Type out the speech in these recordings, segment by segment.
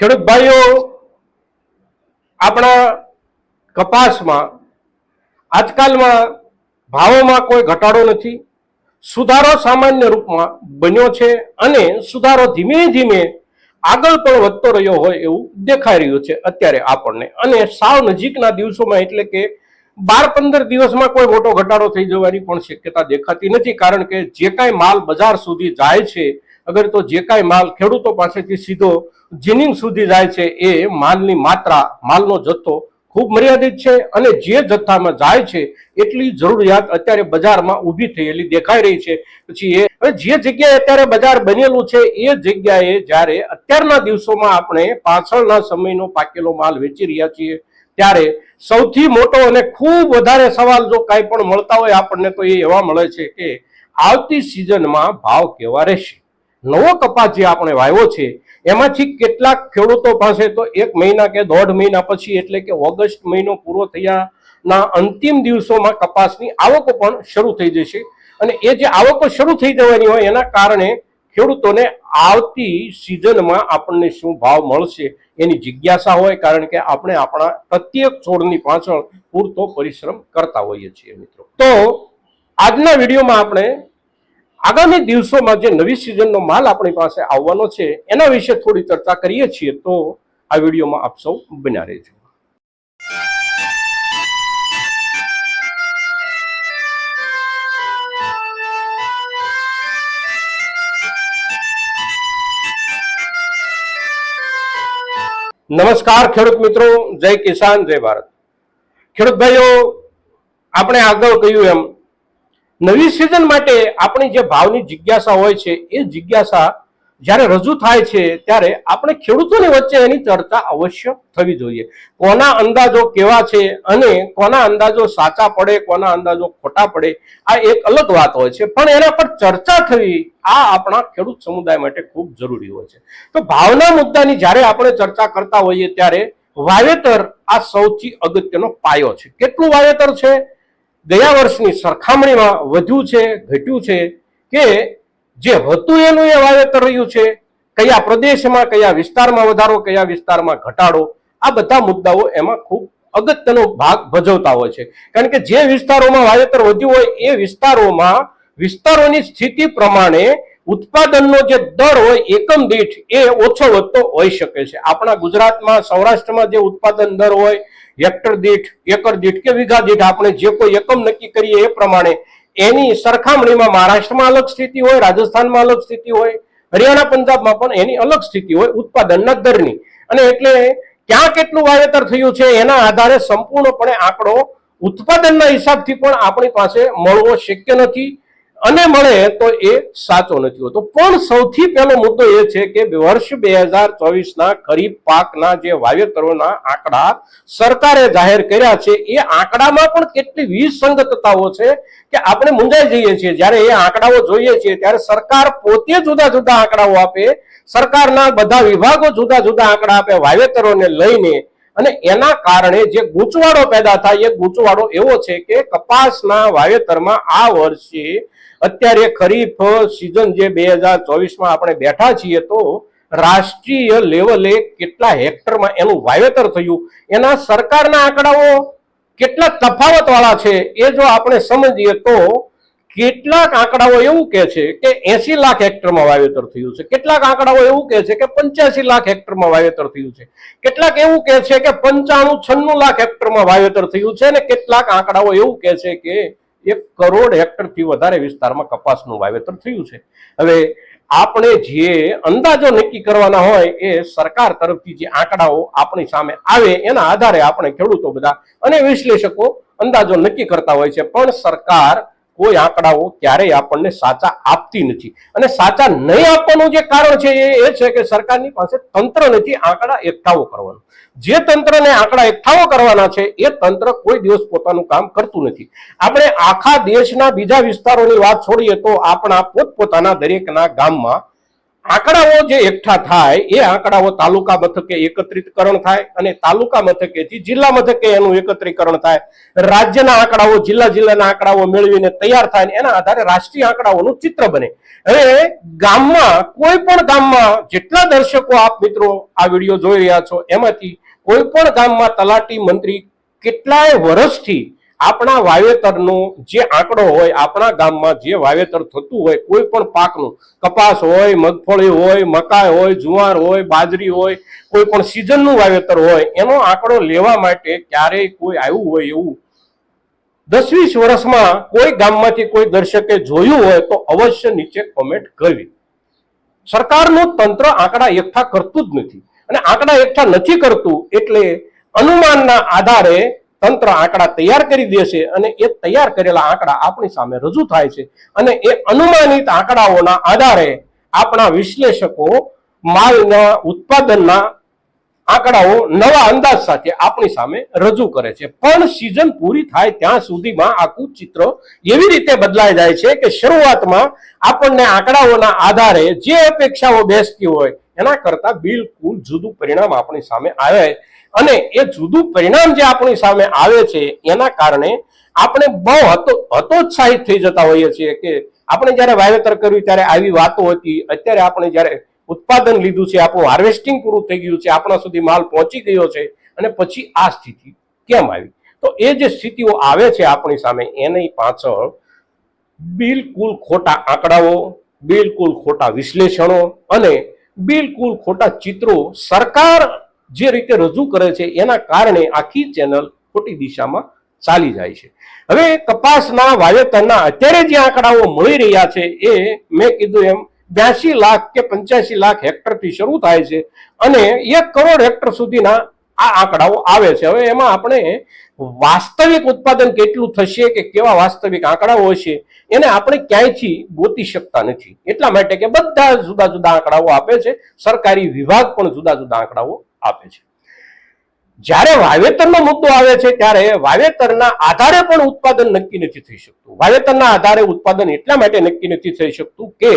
ખેડૂત ભાઈઓ, આપણા કપાસમાં આજકાલમાં ભાવોમાં કોઈ ઘટાડો નથી. સુધારો સામાન્ય રૂપમાં બન્યો છે અને સુધારો ધીમે ધીમે આગળ પણ વધતો રહ્યો હોય એવું દેખાઈ રહ્યું છે અત્યારે આપણને. અને સાવ નજીકના દિવસોમાં એટલે કે બાર પંદર દિવસમાં કોઈ મોટો ઘટાડો થઈ જવાની પણ શક્યતા દેખાતી નથી, કારણ કે જે કાંઈ માલ બજાર સુધી જાય છે અગર તો જે કાંઈ માલ ખેડૂતો પાસેથી સીધો જીનિંગ સુધી જાય છે, એ માલની માત્રા, માલનો જથ્થો ખૂબ મર્યાદિત છે અને જે જથ્થામાં જાય છે, એટલી જરૂરિયાત અત્યારે બજારમાં ઊભી થયેલી દેખાઈ રહી છે. પછી એ હવે જે જગ્યાએ અત્યારે બજાર બનેલું છે, એ જગ્યાએ જ્યારે અત્યારના દિવસોમાં આપણે પાછળના સમયનો પાકેલો માલ વેચી રહ્યા છીએ, ત્યારે સૌથી મોટો અને ખૂબ વધારે સવાલ જો કાંઈ પણ મળતા હોય આપણને તો એ એવા મળે છે કે આવતી સિઝનમાં ભાવ કેવા રહેશે? નવો કપાસ જે આપણે વાવ્યો છે, એમાંથી કેટલાક ખેડૂતો પાસે તો એક મહિના કે દોઢ મહિના પછી એટલે કે ઓગસ્ટ મહિનો પૂરો થયાના અંતિમ દિવસોમાં કપાસની આવકો પણ શરૂ થઈ જશે. અને એ જે આવકો શરૂ થઈ જવાની હોય એના કારણે ખેડૂતોને આવતી સિઝનમાં આપણને શું ભાવ મળશે એની જિજ્ઞાસા હોય, કારણ કે આપણે આપણા પ્રત્યેક છોડની પાછળ પૂરતો પરિશ્રમ કરતા હોઈએ છીએ મિત્રો. તો આજના વિડીયોમાં આપણે આગામી દિવસોમાં જે નવી સિઝનનો માલ આપણી પાસે આવવાનો છે, એના વિશે થોડી ચર્ચા કરીએ છીએ, તો આ વિડીયોમાં આપ સૌ બન્યા રહેજો નમસ્કાર ખેડૂત મિત્રો, જય કિસાન, જય ભારત. ખેડૂત ભાઈઓ, આપણે આગળ કહ્યું એમ નવી સિઝન માટે આપણી જે ભાવની જિજ્ઞાસા હોય છે, એ જિજ્ઞાસા જ્યારે રજૂ થાય છે, ત્યારે આપણે ખેડૂતોની વચ્ચે એની ચર્ચા અવશ્ય થવી જોઈએ. કોના અંદાજો કેવા છે અને કોના અંદાજો સાચા પડે, કોના અંદાજો ખોટા પડે, આ એક અલગ વાત હોય છે. પણ એના પર ચર્ચા થવી આ આપણા ખેડૂત સમુદાય માટે ખૂબ જરૂરી હોય છે. તો ભાવના મુદ્દાની જ્યારે આપણે ચર્ચા કરતા હોઈએ ત્યારે વાવેતર આ સૌથી અગત્યનો પાયો છે. કેટલું વાવેતર છે? ગયા વર્ષની સરખામણીમાં વધ્યું છે, ઘટ્યું છે કે જે હતું એનું એ વાવેતર રહ્યું છે. કયા પ્રદેશમાં, કયા વિસ્તારમાં વધારો, કયા વિસ્તારમાં ઘટાડો, આ બધા મુદ્દાઓ એમાં ખૂબ અગત્યનો ભાગ ભજવતા હોય છે. કારણ કે જે વિસ્તારોમાં વાવેતર વધ્યું હોય એ વિસ્તારોમાં વિસ્તારોની સ્થિતિ પ્રમાણે ઉત્પાદનનો જે દર હોય, એકમ દીઠ એ ઓછો વધતો હોઈ શકે છે. આપણા ગુજરાતમાં, સૌરાષ્ટ્રમાં જે ઉત્પાદન દર હોય હેક્ટર દીઠ, એકર દીઠ કે વીઘા દીઠ આપણે જે કોઈ એકમ નક્કી કરીએ એ પ્રમાણે એની સરખામણીમાં મહારાષ્ટ્રમાં અલગ સ્થિતિ હોય, રાજસ્થાનમાં અલગ સ્થિતિ હોય, હરિયાણા, પંજાબમાં પણ એની અલગ સ્થિતિ હોય ઉત્પાદનના દરની. અને એટલે ક્યાં કેટલું વાવેતર થયું છે એના આધારે સંપૂર્ણપણે આંકડો ઉત્પાદનના હિસાબથી પણ આપણી પાસે મળવો શક્ય નથી. અને મળે તો એ સાચો નથી હોતો. પણ સૌથી પહેલો મુદ્દો એ છે કે વર્ષ બે હજાર ચોવીસના ખરીફ પાકના જે વાવેતરોના આંકડા સરકારે જાહેર કર્યા છે, એ આંકડામાં પણ કેટલી વિસંગતતાઓ છે કે આપણે મુંજાઈ જઈએ છીએ. જ્યારે એ આંકડાઓ જોઈએ છીએ, ત્યારે સરકાર પોતે જુદા જુદા આંકડાઓ આપે, સરકારના બધા વિભાગો જુદા જુદા આંકડા આપે, વાવેતરોને લઈને અને એના કારણે જે ગૂંચવાડો પેદા થાય, એ ગૂંચવાડો એવો છે કે કપાસના વાવેતરમાં આ વર્ષે અત્યારે ખરીફ સિઝન જે બે હજાર ચોવીસમાં આપણે બેઠા છીએ તો રાષ્ટ્રીય લેવલે કેટલા હેક્ટરમાં એનું વાવેતર થયું? એના સરકારના આંકડાઓ કેટલા તફાવત વાળા છે? એ જો આપણે સમજીએ તો કેટલાક આંકડાઓ એવું કે છે કે એસી લાખ હેક્ટરમાં વાવેતર થયું છે. કેટલાક આંકડાઓ એવું કે છે કે પંચ્યાસી લાખ હેક્ટરમાં વાવેતર થયું છે. કેટલાક એવું કે છે કે પંચાણું છન્નું લાખ હેક્ટરમાં વાવેતર થયું છે અને કેટલાક આંકડાઓ એવું કે છે કે એક કરોડ હેક્ટરથી વધારે વિસ્તારમાં કપાસનું વાવેતર થયું છે. હવે આપણે જે અંદાજો નક્કી કરવાના હોય એ સરકાર તરફથી જે આંકડાઓ આપણી સામે આવે એના આધારે આપણે ખેડૂતો બધા અને વિશ્લેષકો અંદાજો નક્કી કરતા હોય છે. પણ સરકાર કોઈ આંકડાઓ ક્યારેય આપણને સાચા આપતી નથી. અને સાચા નહીં આપવાનું જે કારણ છે એ એ છે કે સરકારની પાસે તંત્ર નથી, આંકડા એકઠાવો કરવાનો. જે તંત્રને આંકડા એકઠાવો કરવાના છે, એ તંત્ર કોઈ દિવસ પોતાનું કામ કરતું નથી. આપણે આખા દેશના બીજા વિસ્તારોની વાત છોડીએ તો આપણા પોતપોતાના દરેકના ગામમાં આંકડાઓ જે એકઠા થાય, એ આંકડાઓ તાલુકા મથકે એકત્રિતકરણ થાય અને તાલુકા મથકેથી જિલ્લા મથકે એનું એકત્રીકરણ થાય. રાજ્યના આંકડાઓ, જિલ્લા જિલ્લાના આંકડાઓ મેળવીને તૈયાર થાય એના આધારે રાષ્ટ્રીય આંકડાઓનું ચિત્ર બને. હવે ગામમાં કોઈ પણ ગામમાં જેટલા દર્શકો આપ મિત્રો આ વીડિયો જોઈ રહ્યા છો, એમાંથી કોઈ પણ ગામમાં તલાટી મંત્રી કેટલાય વર્ષથી આપણા વાવેતરનો જે આંકડો હોય, આપણા ગામમાં જે વાવેતર થતું હોય, કોઈ પણ પાકનું, કપાસ હોય, મગફળી હોય, મકાઈ હોય, જુવાર હોય, બાજરી હોય, કોઈ પણ સિઝનનું વાવેતર હોય, એનો આંકડો લેવા માટે ક્યારેય કોઈ આવ્યું હોય એવું. દસ વીસ વર્ષમાં કોઈ ગામમાંથી કોઈ દર્શકે જોયું હોય તો અવશ્ય નીચે કોમેન્ટ કરવી. સરકારનું તંત્ર આંકડા એકઠા કરતું જ નથી. અને આંકડા એકઠા નથી કરતું એટલે અનુમાનના આધારે તંત્ર આંકડા તૈયાર કરી દેશે અને એ તૈયાર કરેલા આંકડા આપણી સામે રજૂ થાય છે. અને એ અનુમાનિત આંકડાઓના આધારે આપણા વિશ્લેષકો માલના ઉત્પાદનના આંકડાઓ નવા અંદાજ સાથે આપણી સામે રજૂ કરે છે. પણ સિઝન પૂરી થાય ત્યાં સુધીમાં આખું ચિત્ર એવી રીતે બદલાઈ જાય છે કે શરૂઆતમાં આપણને આંકડાઓના આધારે જે અપેક્ષાઓ બેસતી હોય એના કરતા બિલકુલ જુદું પરિણામ આપણી સામે આવે અને એ જુદું પરિણામ જે આપણી સામે આવે છે, એના કારણે આપણે બહુ હતોત્સાહિત થઈ જતા હોઈએ છીએ કે આપણે જ્યારે વાવેતર કર્યું, ત્યારે આવી વાતો હતી. અત્યારે આપણે જ્યારે ઉત્પાદન લીધું છે, આપણું હાર્વેસ્ટિંગ પૂરું થઈ ગયું છે, આપણા સુધી માલ પહોંચી ગયો છે અને પછી આ સ્થિતિ કેમ આવી? તો એ જે સ્થિતિઓ આવે છે આપણી સામે, એની પાછળ બિલકુલ ખોટા આંકડાઓ, બિલકુલ ખોટા વિશ્લેષણો અને બિલકુલ ખોટા ચિત્રો સરકાર જે રીતે રજૂ કરે છે, એના કારણે આખી ચેનલ ખોટી દિશામાં ચાલી જાય છે. હવે કપાસના વાવેતરના અત્યારે જે આંકડાઓ મળી રહ્યા છે, એ મેં કીધું એમ બ્યાસી લાખ કે પંચ્યાસી લાખ હેક્ટરથી શરૂ થાય છે અને એક કરોડ હેક્ટર સુધીના આ આંકડાઓ આવે છે. હવે એમાં આપણે વાસ્તવિક ઉત્પાદન કેટલું થશે કે કેવા વાસ્તવિક આંકડાઓ હશે, એને આપણે ક્યાંયથી ગોતી શકતા નથી. એટલા માટે કે બધા જુદા જુદા આંકડાઓ આપે છે. સરકારી વિભાગ પણ જુદા જુદા આંકડાઓ આપે છે. જ્યારે વાવેતરનો મુદ્દો આવે છે, ત્યારે વાવેતરના આધારે પણ ઉત્પાદન નક્કી નથી થઈ શકતું. વાવેતરના આધારે ઉત્પાદન એટલા માટે નક્કી નથી થઈ શકતું કે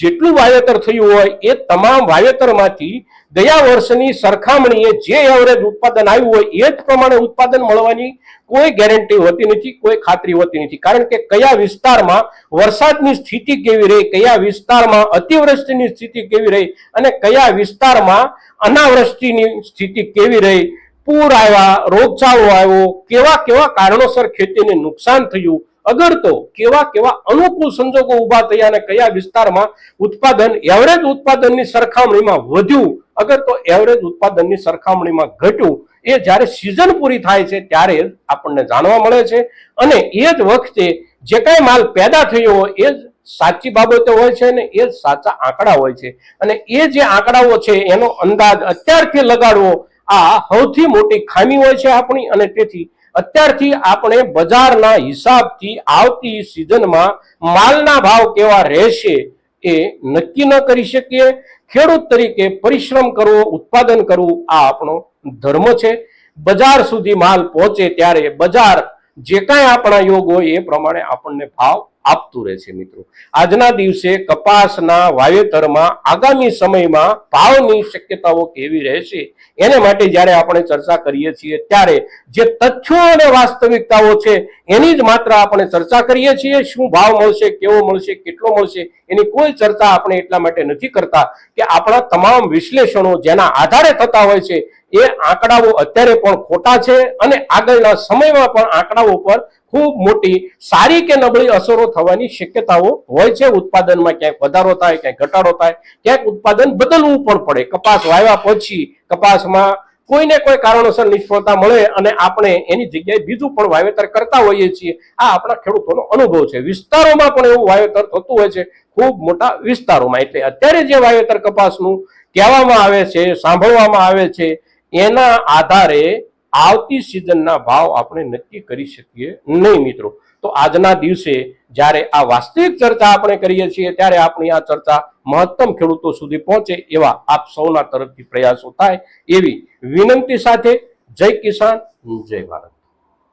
જેટલું વાવેતર થયું હોય, એ તમામ વાવેતરમાંથી ગયા વર્ષની સરખામણીએ જે એવરેજ ઉત્પાદન આવ્યું હોય એ જ પ્રમાણે ઉત્પાદન મળવાની કોઈ ગેરંટી હોતી નથી, કોઈ ખાતરી હોતી નથી. કારણ કે કયા વિસ્તારમાં વરસાદની સ્થિતિ કેવી રહી, કયા વિસ્તારમાં અતિવૃષ્ટિની સ્થિતિ કેવી રહી અને કયા વિસ્તારમાં અનાવૃષ્ટિની સ્થિતિ કેવી રહી, પૂર આવ્યા, રોગચાળો આવ્યો, કેવા કેવા કારણોસર ખેતીને નુકસાન થયું, અગર તો કેવા કેવા અનુકૂળ સંજોગો ઊભા થયા અને કયા વિસ્તારમાં ઉત્પાદન એવરેજ ઉત્પાદનની સરખામણીમાં વધ્યું અગર તો એવરેજ ઉત્પાદનની સરખામણીમાં ઘટ્યું, એ જ્યારે સિઝન પૂરી થાય છે ત્યારે આપણને જાણવા મળે છે. અને એ જ વખતે જે કાંઈ માલ પેદા થયો હોય, એ જ સાચી બાબતો હોય છે ને એ જ સાચા આંકડા હોય છે. અને એ જે આંકડાઓ છે, એનો અંદાજ અત્યારથી લગાડવો, આ સૌથી મોટી ખામી હોય છે આપણી. અને તેથી અત્યારથી આપણે બજારના હિસાબથી આવતી સિઝનમાં માલના ભાવ કેવા રહેશે એ નક્કી ન કરી શકીએ. ખેડૂત તરીકે પરિશ્રમ કરવો, ઉત્પાદન કરવું આ આપણો ધર્મ છે. બજાર સુધી માલ પહોંચે ત્યારે બજાર જે કાંઈ આપણા યોગ હોય એ પ્રમાણે આપણને ભાવ આપતું રહેશે મિત્રો. આજના દિવસે કપાસના વાવેતરમાં આગામી સમયમાં ભાવની શક્યતાઓ કેવી રહેશે એને માટે જ્યારે આપણે ચર્ચા કરીએ છીએ ત્યારે જે તથ્યો અને વાસ્તવિકતાઓ છે એની જ માત્ર આપણે ચર્ચા કરીએ છીએ. શું ભાવ મળશે, કેવો મળશે, કેટલો મળશે એની કોઈ ચર્ચા આપણે એટલા માટે નથી કરતા કે આપણા તમામ વિશ્લેષણો જેના આધારે થતા હોય છે એ આંકડાઓ અત્યારે પણ ખોટા છે અને આગળના સમયમાં પણ આંકડાઓ પર ખૂબ મોટી, સારી કે નબળી અસરો થવાની શક્યતાઓ હોય છે. ઉત્પાદનમાં ક્યાંક વધારો થાય, ક્યાંક ઘટાડો થાય, ક્યાંક ઉત્પાદન બદલવું પણ પડે. કપાસ વાવ્યા પછી કપાસમાં કોઈને કોઈ કારણોસર નિષ્ફળતા મળે અને આપણે એની જગ્યાએ બીજું પણ વાવેતર કરતા હોઈએ છીએ. આ આપણા ખેડૂતોનો અનુભવ છે. વિસ્તારોમાં પણ એવું વાવેતર થતું હોય છે. ખૂબ મોટા વિસ્તારોમાં. એટલે અત્યારે જે વાવેતર કપાસનું કહેવામાં આવે છે, સાંભળવામાં આવે છે, એના આધારે આવતી સિઝનના ભાવ આપણે નક્કી કરી શકીએ નહીં મિત્રો. તો આજના દિવસે જ્યારે આ વાસ્તવિક ચર્ચા આપણે કરીએ છીએ, ત્યારે આપણી આ ચર્ચા મહત્તમ ખેડૂતો સુધી પહોંચે એવા આપ સૌના તરફથી પ્રયાસો થાય એવી વિનંતી સાથે જય કિસાન, જય ભારત.